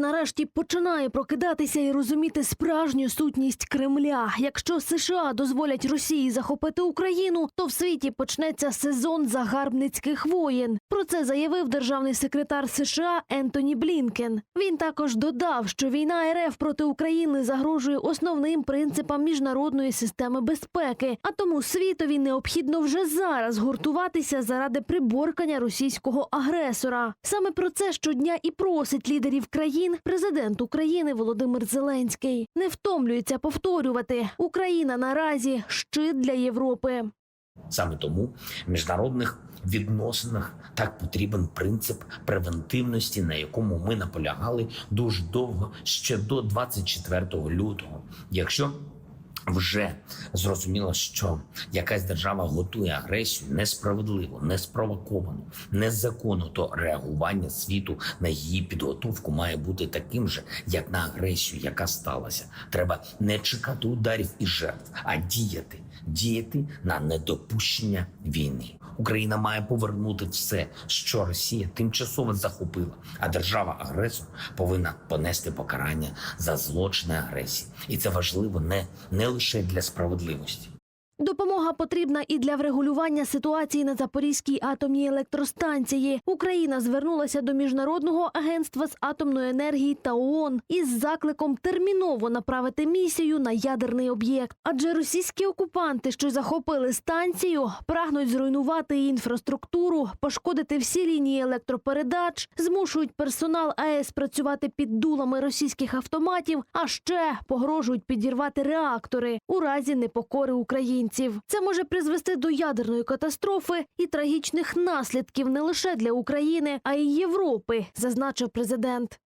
нарешті починає прокидатися і розуміти справжню сутність Кремля. Якщо США дозволять Росії захопити Україну, то в світі почнеться сезон загарбницьких воєн. Про це заявив державний секретар США Ентоні Блінкен. Він також додав, що війна РФ проти України загрожує основним принципам міжнародної системи безпеки, а тому світові необхідно вже зараз гуртуватися заради приборкання російського агресора. Саме про це щодня і просить лідерів країн президент України Володимир Зеленський. Не втомлюється повторювати: Україна наразі щит для Європи. Саме тому в міжнародних відносинах так потрібен принцип превентивності, на якому ми наполягали дуже довго ще до 24 лютого. Якщо вже зрозуміло, що якась держава готує агресію несправедливо, неспровоковану, незаконно, то реагування світу на її підготовку має бути таким же, як на агресію, яка сталася. Треба не чекати ударів і жертв, а діяти, діяти на недопущення війни. Україна має повернути все, що Росія тимчасово захопила, а держава-агресор повинна понести покарання за злочини агресії, і це важливо не, не лише для справедливості. Допомога потрібна і для врегулювання ситуації на Запорізькій атомній електростанції. Україна звернулася до міжнародного агентства з атомної енергії та ООН із закликом терміново направити місію на ядерний об'єкт. Адже російські окупанти, що захопили станцію, прагнуть зруйнувати її інфраструктуру, пошкодити всі лінії електропередач, змушують персонал АЕС працювати під дулами російських автоматів, а ще погрожують підірвати реактори у разі непокори українців. Це може призвести до ядерної катастрофи і трагічних наслідків не лише для України, а й Європи, зазначив президент.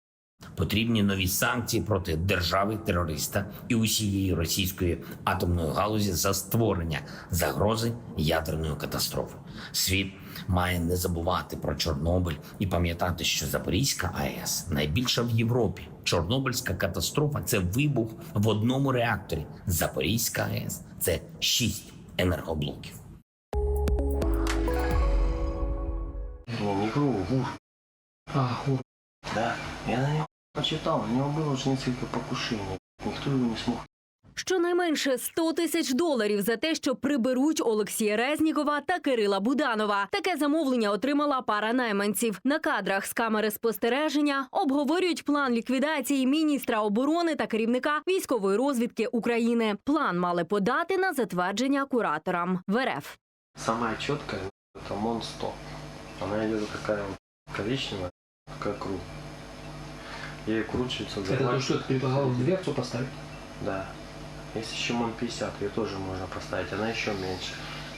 Потрібні нові санкції проти держави терориста і усієї російської атомної галузі за створення загрози ядерної катастрофи. Світ має не забувати про Чорнобиль і пам'ятати, що Запорізька АЕС найбільша в Європі. Чорнобильська катастрофа це вибух в одному реакторі. Запорізька АЕС це шість енергоблоків. Да, я на него почитал, у него было уже несколько покушений. Никто его не смог Щонайменше 100 тисяч доларів за те, що приберуть Олексія Резнікова та Кирила Буданова. Таке замовлення отримала пара найманців. На кадрах з камери спостереження обговорюють план ліквідації міністра оборони та керівника військової розвідки України. План мали подати на затвердження кураторам в РФ. Самая четкая это МОН 100. Она идет такая вот коричневая, такая круг. Ей кручивается Это то, что ты предлагал в дверцу поставить? Да. Есть еще МОН 50, ее тоже можно поставить, она еще меньше.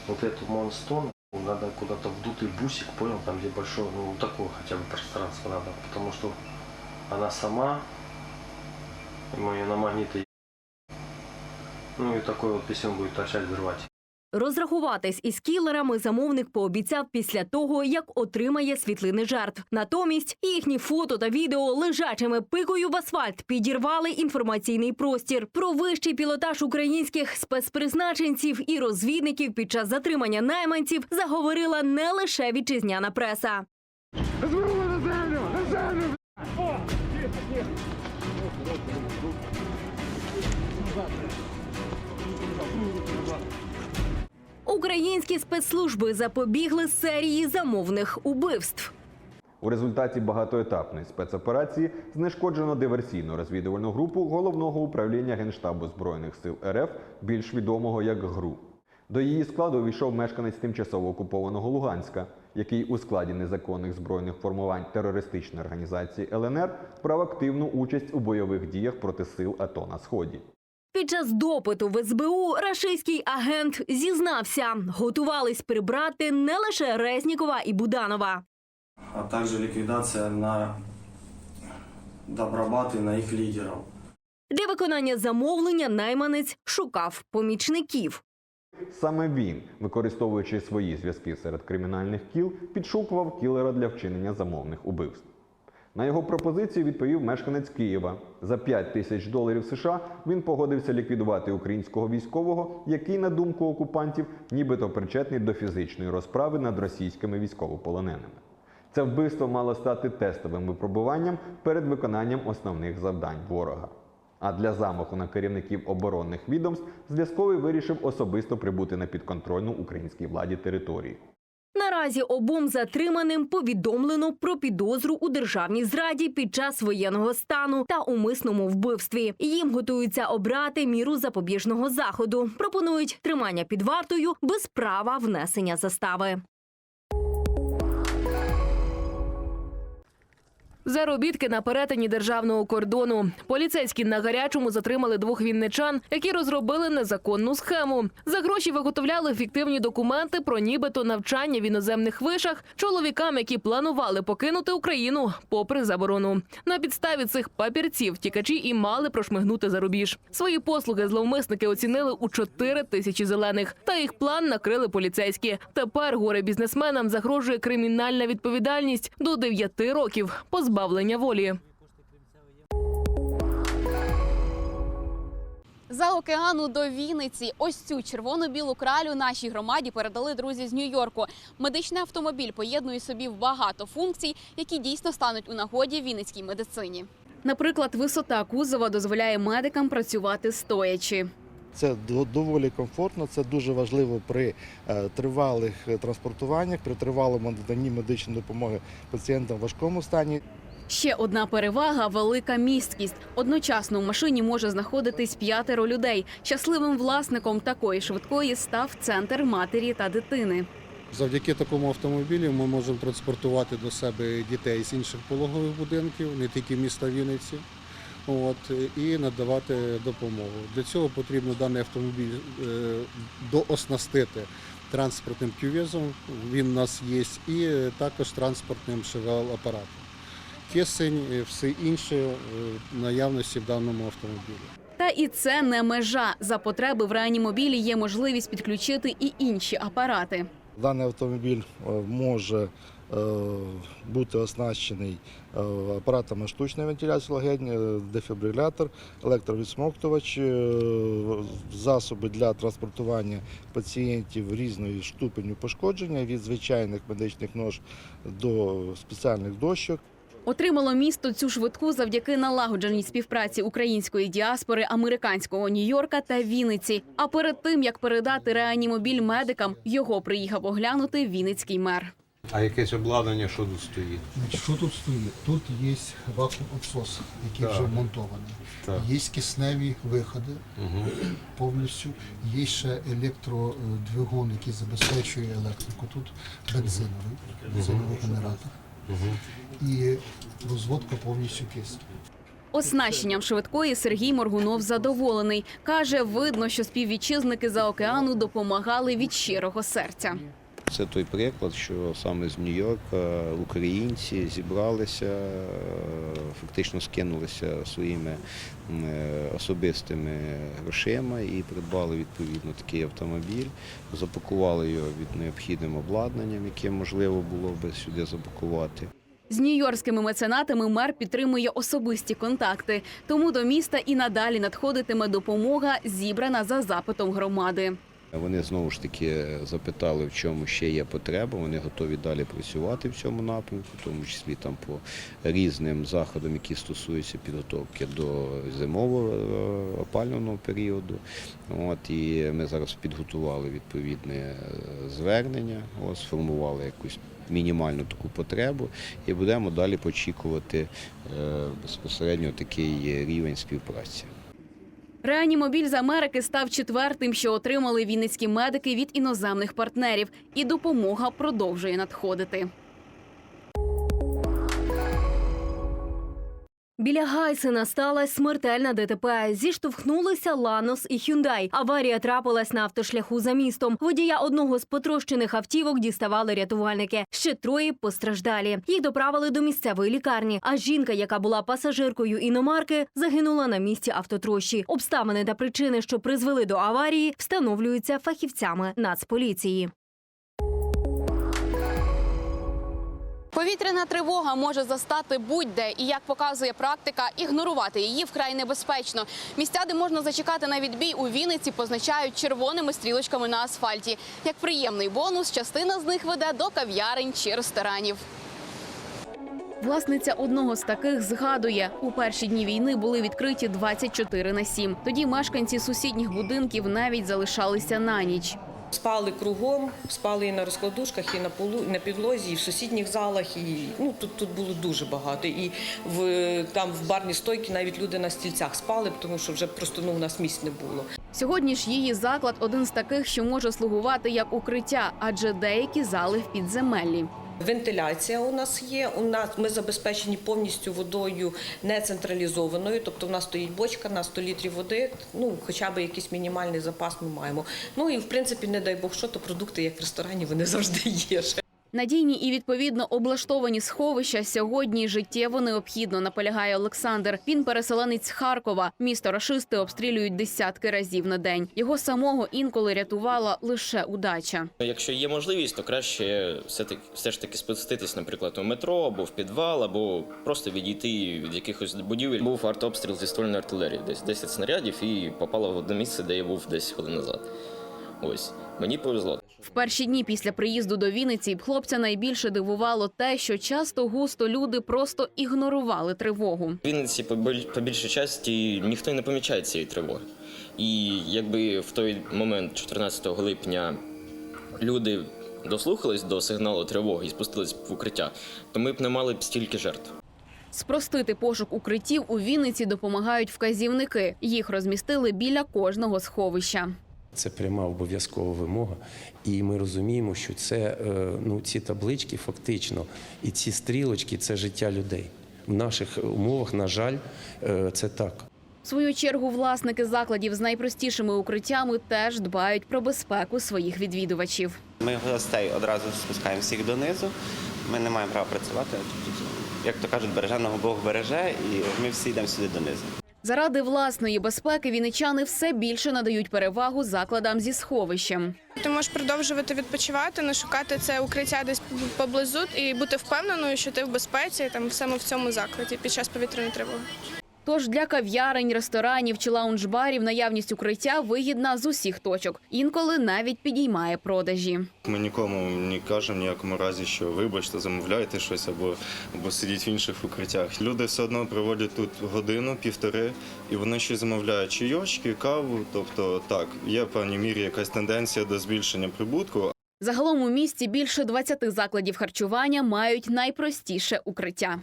Вот эту МОН 100 ну, надо куда-то вдутый бусик, понял, там где большое, ну такое хотя бы пространство надо, потому что она сама, мы ее на магниты, ну и такой вот писем будет торчать, взрывать. Розрахуватись із кілерами замовник пообіцяв після того, як отримає світлини жертв. Натомість їхні фото та відео лежачими пикою в асфальт підірвали інформаційний простір. Про вищий пілотаж українських спецпризначенців і розвідників під час затримання найманців заговорила не лише вітчизняна преса. Українські спецслужби запобігли серії замовних убивств. У результаті багатоетапної спецоперації знешкоджено диверсійно-розвідувальну групу головного управління Генштабу Збройних сил РФ, більш відомого як ГРУ. До її складу увійшов мешканець тимчасово окупованого Луганська, який у складі незаконних збройних формувань терористичної організації ЛНР брав активну участь у бойових діях проти сил АТО на сході. Під час допиту в СБУ рашистський агент зізнався, готувались прибрати не лише Резнікова і Буданова. а также ликвидация на Добробат и на их лидеров. Для виконання замовлення найманець шукав помічників. Саме він, використовуючи свої зв'язки серед кримінальних кіл, підшукував кілера для вчинення замовних убивств. На його пропозицію відповів мешканець Києва. За 5 тисяч доларів США він погодився ліквідувати українського військового, який, на думку окупантів, нібито причетний до фізичної розправи над російськими військовополоненими. Це вбивство мало стати тестовим випробуванням перед виконанням основних завдань ворога. А для замаху на керівників оборонних відомств зв'язковий вирішив особисто прибути на підконтрольну українській владі територію. Наразі обом затриманим повідомлено про підозру у державній зраді під час воєнного стану та умисному вбивстві. Їм готуються обрати міру запобіжного заходу. Пропонують тримання під вартою без права внесення застави. Заробітки на перетині державного кордону. Поліцейські на гарячому затримали двох вінничан, які розробили незаконну схему. За гроші виготовляли фіктивні документи про нібито навчання в іноземних вишах чоловікам, які планували покинути Україну попри заборону. На підставі цих папірців тікачі і мали прошмигнути за рубіж. Свої послуги зловмисники оцінили у 4 тисячі зелених. Та їх план накрили поліцейські. Тепер горе бізнесменам загрожує кримінальна відповідальність до 9 років позбавлення волі. За океану до Вінниці ось цю червоно-білу кралю нашій громаді передали друзі з Нью-Йорку. Медичний автомобіль поєднує собі багато функцій, які дійсно стануть у нагоді вінницькій медицині. Наприклад, висота кузова дозволяє медикам працювати стоячи. Це доволі комфортно, це дуже важливо при е, тривалих е, транспортуваннях, при тривалому наданні медичної допомоги пацієнтам в важкому стані. Ще одна перевага велика місткість. Одночасно в машині може знаходитись п'ятеро людей. Щасливим власником такої швидкої став центр матері та дитини. Завдяки такому автомобілю ми можемо транспортувати до себе дітей з інших пологових будинків, не тільки міста Вінниці, от, і надавати допомогу. Для цього потрібно даний автомобіль е, дооснастити транспортним кювезом, він у нас є, і також транспортним ШВЛ-апаратом. Кисень, все інше в наявності в даному автомобілі. Та і це не межа. За потреби в реанімобілі є можливість підключити і інші апарати. Даний автомобіль е, може е, бути оснащений е, апаратами штучної вентиляції легень, дефібрилятор, електровідсмоктувач, засоби для транспортування пацієнтів різної ступеню пошкодження від звичайних медичних нож до спеціальних дощок. Отримало місто цю швидку завдяки налагодженій співпраці української діаспори, американського Нью-Йорка та Вінниці. А перед тим як передати реанімобіль медикам, його приїхав оглянути вінницький мер. А якесь обладнання, що тут стоїть? Значить, що тут стоїть? Тут є вакуум-обсос, який Так. вже вмонтований. Так. Є кисневі виходи Угу. повністю. Є ще електродвигун, який забезпечує електрику. Тут бензиновий, бензиновий генератор. І розводка повністю кисню. Оснащенням швидкої Сергій Моргунов задоволений. Каже, видно, що співвітчизники за океану допомагали від щирого серця. Це той приклад, що саме з Нью-Йорка українці зібралися, е, фактично скинулися своїми е, особистими грошима і придбали відповідно такий автомобіль, запакували його від необхідним обладнанням, яке можливо було би сюди запакувати. З нью-йоркськими меценатами мер підтримує особисті контакти. Тому до міста і надалі надходитиме допомога, зібрана за запитом громади. Вони знову ж таки запитали, в чому ще є потреба. Вони готові далі працювати в цьому напрямку, в тому числі там по різним заходам, які стосуються підготовки до зимового е, опалювального періоду. От і ми зараз підготували відповідне е, звернення, от, сформували якусь. Мінімальну таку потребу і будемо далі очікувати е, безпосередньо такий рівень співпраці. Реанімобіль з Америки став четвертим, що отримали вінницькі медики від іноземних партнерів, і допомога продовжує надходити. Біля Гайсена сталася смертельна ДТП. Зіштовхнулися Ланос і Хюндай. Аварія трапилась на автошляху за містом. Водія одного з потрощених автівок діставали рятувальники. Ще троє постраждалі. Їх доправили до місцевої лікарні. А жінка, яка була пасажиркою іномарки, загинула на місці автотрощі. Обставини та причини, що призвели до аварії, встановлюються фахівцями Нацполіції. Повітряна тривога може застати будь-де, і як показує практика, ігнорувати її вкрай небезпечно. Місця, де можна зачекати на відбій у Вінниці, позначають червоними стрілочками на асфальті. Як приємний бонус, частина з них веде до кав'ярень чи ресторанів. Власниця одного з таких згадує, у перші дні війни були відкриті 24 на 7. Тоді мешканці сусідніх будинків навіть залишалися на ніч. Спали кругом, спали і на розкладушках, і на полу, і на підлозі, і в сусідніх залах. І ну тут, тут було дуже багато. І в там в барні стойки навіть люди на стільцях спали, тому що вже просто ну у нас місць не було. Сьогодні ж її заклад один з таких, що може слугувати як укриття, адже деякі зали в підземеллі. Вентиляція у нас є. У нас ми забезпечені повністю водою не централізованою. Тобто, в нас стоїть бочка на 100 літрів води. Ну хоча б якийсь мінімальний запас ми маємо. Ну і в принципі, не дай Бог, що то продукти, як в ресторані, вони завжди є. Надійні і відповідно облаштовані сховища сьогодні життєво необхідно, наполягає Олександр. Він переселенець з Харкова. Місто рашисти обстрілюють десятки разів на день. Його самого інколи рятувала лише удача. Якщо є можливість, то краще все ж таки спуститись, наприклад, у метро або в підвал, або просто відійти від якихось будівель. Був артобстріл зі ствольної артилерії, десь 10 снарядів, і попало в одне місце, де я був десь хвилин назад. Ось мені повезло. В перші дні після приїзду до Вінниці хлопця найбільше дивувало те, що часто густо люди просто ігнорували тривогу. В Вінниці по по більшій часті ніхто не помічає цієї тривоги. І якби в той момент, 14 липня, люди дослухались до сигналу тривоги і спустились в укриття, то ми б не мали б стільки жертв. Спростити пошук укриттів у Вінниці допомагають вказівники. Їх розмістили біля кожного сховища. Це пряма обов'язкова вимога, і ми розуміємо, що це е, ну ці таблички фактично і ці стрілочки це життя людей. В наших умовах, на жаль, е, це так. В свою чергу власники закладів з найпростішими укриттями теж дбають про безпеку своїх відвідувачів. Ми гостей одразу спускаємо всіх донизу. Ми не маємо права працювати. Як то кажуть, береженого Бог береже, і ми всі йдемо сюди донизу. Заради власної безпеки віничани все більше надають перевагу закладам зі сховищем. Ти можеш продовжувати відпочивати, не шукати це укриття десь поблизу і бути впевненою, що ти в безпеці там саме в цьому закладі під час повітряної тривоги. Тож для кав'ярень, ресторанів чи лаунж-барів наявність укриття вигідна з усіх точок. Інколи навіть підіймає продажі. Ми нікому не кажемо ніякому разі, що вибачте, замовляйте щось або, або сидіть в інших укриттях. Люди все одно проводять тут годину, півтори, і вони ще замовляють чайочки, каву. Тобто, так, є в певній мірі якась тенденція до збільшення прибутку, Загалом у місті більше 20 закладів харчування мають найпростіше укриття.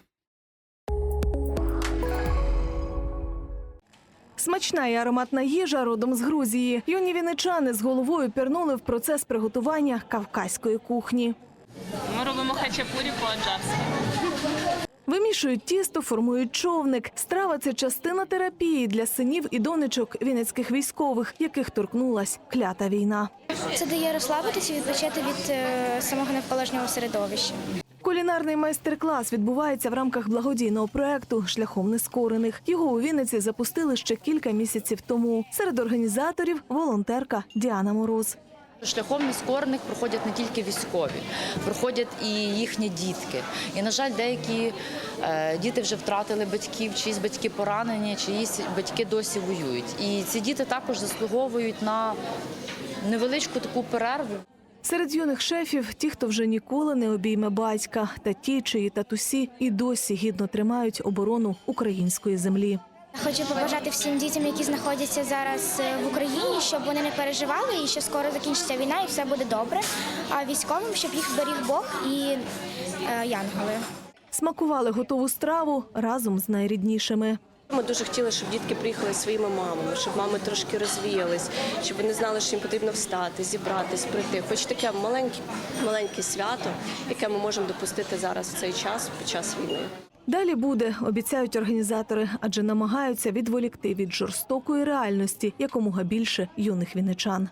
Смачна і ароматна їжа родом з Грузії. Юні віничани з головою пірнули в процес приготування кавказької кухні. Ми робимо хачапурі по-аджарськи. Вимішують тісто, формують човник. Страва це частина терапії для синів і донечок вінницьких військових, яких торкнулась клята війна. Це дає розслабитися і відпочити від е, самого навколишнього середовища. Кулінарний майстер-клас відбувається в рамках благодійного проекту Шляхом нескорених. Його у Вінниці запустили ще кілька місяців тому. Серед організаторів волонтерка Діана Мороз. Шляхом нескорених проходять не тільки військові, проходять і їхні дітки. І, на жаль, деякі е, діти вже втратили батьків, чиїсь батьки поранені, чиїсь батьки досі воюють. І ці діти також заслуговують на невеличку таку перерву. Серед юних шефів ті, хто вже ніколи не обійме батька, та ті, чиї татусі і досі гідно тримають оборону української землі. Хочу побажати всім дітям, які знаходяться зараз е, в Україні, щоб вони не переживали і що скоро закінчиться війна і все буде добре. А військовим, щоб їх беріг Бог і е, янголи. Смакували готову страву разом з найріднішими. Ми дуже хотіли, щоб дітки приїхали своїми мамами, щоб мами трошки розвіялись, щоб вони знали, що їм потрібно встати, зібратись, прийти. Хоч таке маленьке, маленьке свято, яке ми можемо допустити зараз в цей час під час війни. Далі буде, обіцяють організатори, адже намагаються відволікти від жорстокої реальності якомога більше юних вінничан.